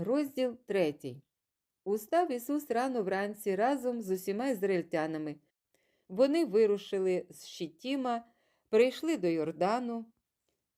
Розділ 3. Устав Ісус рано вранці разом з усіма ізраїльтянами. Вони вирушили з Щитіма, прийшли до Йордану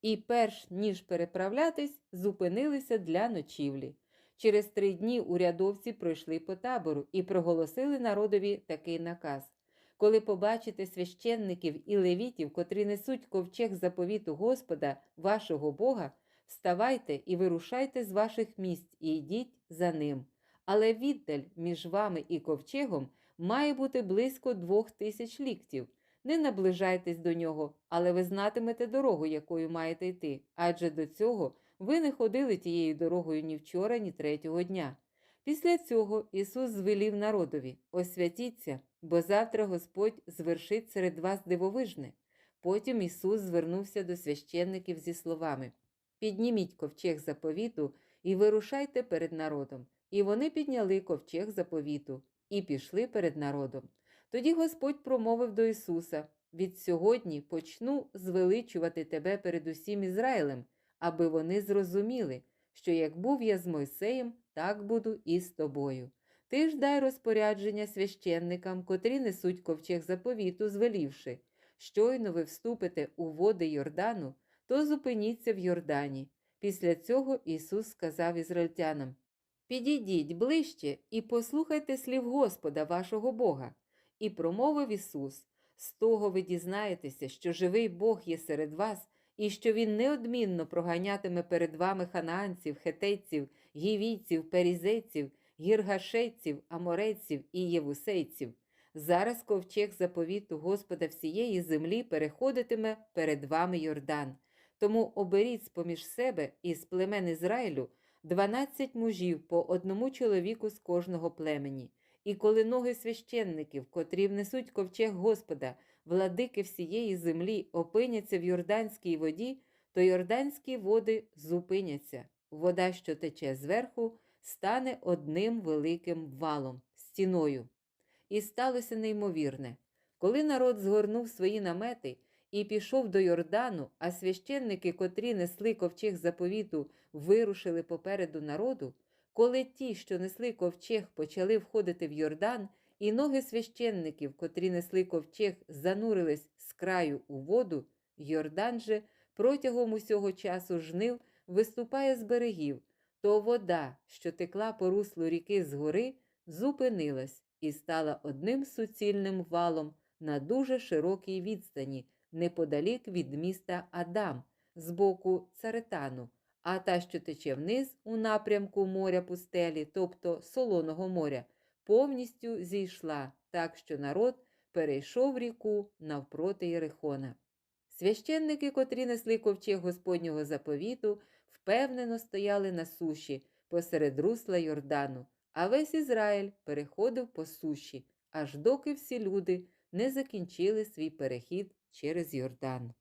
і, перш ніж переправлятись, зупинилися для ночівлі. Через три дні урядовці пройшли по табору і проголосили народові такий наказ. Коли побачите священників і левітів, котрі несуть ковчег заповіту Господа, вашого Бога, вставайте і вирушайте з ваших місць і йдіть за ним. Але віддаль між вами і ковчегом має бути близько двох тисяч ліктів. Не наближайтесь до нього, але ви знатимете дорогу, якою маєте йти, адже до цього ви не ходили тією дорогою ні вчора, ні третього дня. Після цього Ісус звелів народові: освятіться, бо завтра Господь звершить серед вас дивовижне. Потім Ісус звернувся до священників зі словами: Підніміть ковчег заповіту і вирушайте перед народом. І вони підняли ковчег заповіту і пішли перед народом. Тоді Господь промовив до Ісуса: Від сьогодні почну звеличувати тебе перед усім Ізраїлем, аби вони зрозуміли, що як був я з Мойсеєм, так буду і з тобою. Ти ж дай розпорядження священникам, котрі несуть ковчег заповіту, звелівши. Щойно ви вступите у води Йордану, то зупиніться в Йордані. Після цього Ісус сказав ізраїльтянам: Підійдіть ближче і послухайте слів Господа вашого Бога. І промовив Ісус: з того ви дізнаєтеся, що живий Бог є серед вас, і що Він неодмінно проганятиме перед вами ханаанців, хетейців, гівійців, перізейців, гіргашейців, аморейців і євусейців. Зараз ковчег заповіту Господа всієї землі переходитиме перед вами Йордан. Тому оберіть з-поміж себе із племен Ізраїлю дванадцять мужів по одному чоловіку з кожного племені. І коли ноги священників, котрі внесуть ковчег Господа, владики всієї землі, опиняться в Йорданській воді, то йорданські води зупиняться. Вода, що тече зверху, стане одним великим валом, стіною. І сталося неймовірне. Коли народ згорнув свої намети і пішов до Йордану, а священники, котрі несли ковчег заповіту, вирушили попереду народу, коли ті, що несли ковчег, почали входити в Йордан, і ноги священників, котрі несли ковчег, занурились з краю у воду, Йордан же протягом усього часу жнив виступає з берегів, то вода, що текла по руслу ріки згори, зупинилась і стала одним суцільним валом на дуже широкій відстані, неподалік від міста Адам, з боку Царетану, а та, що тече вниз у напрямку моря пустелі, тобто Солоного моря, повністю зійшла, так що народ перейшов ріку навпроти Єрихона. Священники, котрі несли ковчег Господнього заповіту, впевнено стояли на суші посеред русла Йордану, а весь Ізраїль переходив по суші, аж доки всі люди не закінчили свій перехід через Йордан.